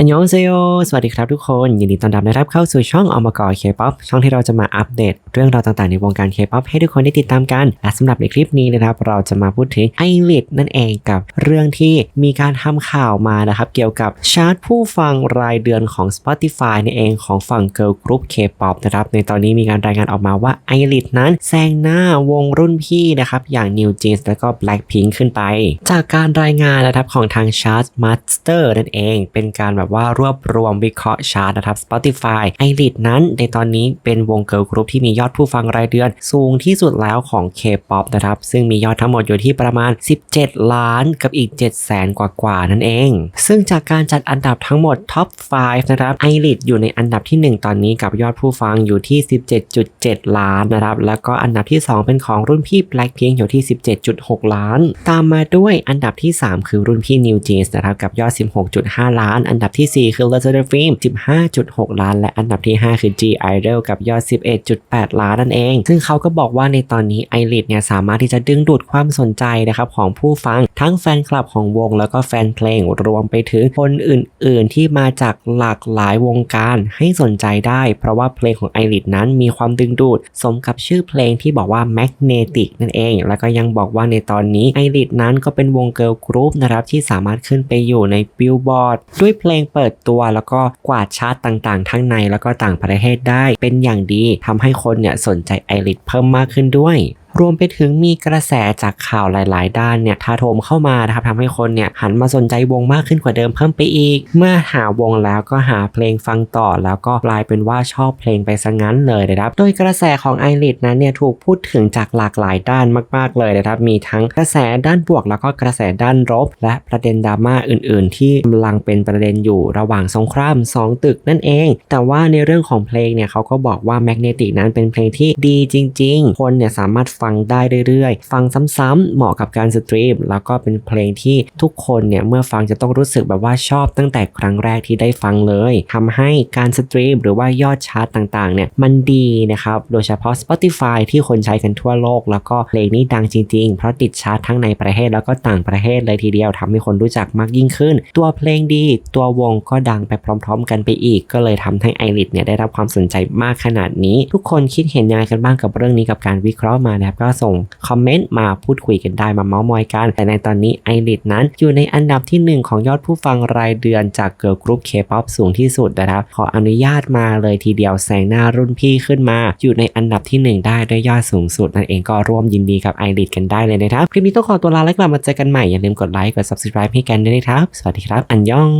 อันยองเซโยสวัสดีครับทุกคน ยินดีต้อนรับนะครับเข้าสู่ช่องอมกอเคป๊อปช่องที่เราจะมาอัปเดต เรื่องราวต่างๆในวงการเคป๊อปให้ทุกคนได้ติดตามกัน และสำหรับในคลิปนี้นะครับ เราจะมาพูดถึงไอริดนั่นเองกับเรื่องที่มีการทำข่าวมานะครับ เกี่ยวกับชาร์ตผู้ฟังรายเดือนของ Spotify นั่นเองของฝั่ง Girl Group K-pop นะครับ ในตอนนี้มีการรายงานออกมาว่าไอริดนั้นแซงหน้าวงรุ่นพี่นะครับอย่าง New Jeans แล้วก็ Blackpink ขึ้นไป จากการรายงานนะครับของทาง Chart Master นั่นเอง เป็นการแบบว่ารวบรวมวิเคราะห์ชาร์ตนะครับ Spotify ไอริดนั้นในตอนนี้เป็นวงเกิร์ลกรุ๊ปที่มียอดผู้ฟังรายเดือน สูงที่สุดแล้วของ K-pop นะครับ ซึ่งมียอดทั้งหมดอยู่ที่ประมาณ 17 ล้านกับอีก7แสนกว่าๆนั่นเอง ซึ่งจากการจัดอันดับทั้งหมด Top 5นะครับไอริดอยู่ในอันดับที่ 1 ตอนนี้กับยอดผู้ฟังอยู่ที่ 17.7 ล้านนะครับ แล้วก็อันดับที่ 2 เป็นของรุ่นพี่ Blackpink อยู่ที่ 17.6 ล้าน ตามมาด้วยอันดับที่ 3 คือรุ่นพี่ New Jeans นะครับกับยอด 16.5 ล้าน อันดับที่ 4 คือ l e t t e r f i l m 15.6 ล้าน และอันดับที่ 5 คือ G Idol กับยอด 11.8 ล้านนั่นเอง ซึ่งเขาก็บอกว่าในตอนนี้ i r i d เนี่ยสามารถที่จะดึงดูดความสนใจนะครับของผู้ฟังทั้งแฟนคลับของวง แล้วก็แฟนเพลงรวมไปถึงคนอื่น ๆ ที่มาจากหลากหลายวงการให้สนใจได้ เพราะว่าเพลงของ i r i d นั้นมีความดึงดูด สมกับชื่อเพลงที่บอกว่า Magnetic นั่นเอง แล้วก็ยังบอกว่าในตอนนี้ i r i d นั้นก็เป็นวงเกิร์ลกรุ๊ปนะครับที่สามารถขึ้นไปอยู่ในบิลบอร์ดด้วยเพลงเปิดตัวแล้วก็กวาดชาร์ตต่างๆ ทั้งในแล้วก็ต่างประเทศได้เป็นอย่างดีทำให้คนเนี่ยสนใจไอริสเพิ่มมากขึ้นด้วย รวมไปถึงมีกระแสจากข่าวหลาย ๆ ด้านเนี่ยทาโถมเข้ามานะครับทำให้คนเนี่ยหันมาสนใจวงมากขึ้นกว่าเดิมเพิ่มไปอีก เมื่อหาวงแล้วก็หาเพลงฟังต่อ แล้วก็กลายเป็นว่าชอบเพลงไปซะงั้นเลยนะครับ โดยกระแสของไอริดนั้นเนี่ยถูกพูดถึงจากหลากหลายด้านมาก ๆ เลยนะครับ มีทั้งกระแสด้านบวก แล้วก็กระแสด้านลบ และประเด็นดราม่าอื่น ๆ ที่กำลังเป็นประเด็นอยู่ระหว่างสงคราม 2 ตึกนั่นเอง แต่ว่าในเรื่องของเพลงเนี่ยเขาก็บอกว่า Magnetic นั้นเป็นเพลงที่ดีจริง ๆ คนเนี่ยสามารถฟังังได้เรื่อยๆ ฟังซ้ำๆเหมาะกับการสตรีม แล้วก็เป็นเพลงที่ทุกคนเนี่ยเมื่อฟังจะต้องรู้สึกแบบว่าชอบตั้งแต่ครั้งแรกที่ได้ฟังเลยทำให้การสตรีมหรือว่ายอดชาร์ตต่างๆ เนี่ยมันดีนะครับ โดยเฉพาะ Spotify ที่คนใช้กันทั่วโลก แล้วก็เพลงนี้ดังจริงๆ เพราะติดชาร์ตทั้งในประเทศแล้วก็ต่างประเทศเลยทีเดียวทำให้คนรู้จักมากยิ่งขึ้น ตัวเพลงดี ตัววงก็ดังไปพร้อม ๆ กันไปอีก ก็เลยทำให้ไอริดเนี่ยได้รับความสนใจมากขนาดนี้ ทุกคนคิดเห็นยังไงกันบ้างกับเรื่องนี้กับการวิเคราะห์มานะครับก็ส่งคอมเมนต์มาพูดคุยกันได้มาเมาส์มอยกัน แต่ในตอนนี้ไอริดนั้นอยู่ในอันดับที่ 1 ของยอดผู้ฟังรายเดือนจากเกิร์ลกรุ๊ปเคป๊อปสูงที่สุดนะครับ ขออนุญาตมาเลยทีเดียวแซงหน้ารุ่นพี่ขึ้นมา อยู่ในอันดับที่ 1 ได้ด้วยยอดสูงสุดนั่นเองก็ร่วมยินดีกับไอริดกันได้เลยนะครับ คลิปนี้ต้องขอตัวลาและกลับมาเจอกันใหม่อย่าลืมกดไลค์กด subscribe ให้กันด้วยนะครับ สวัสดีครับ อันยอง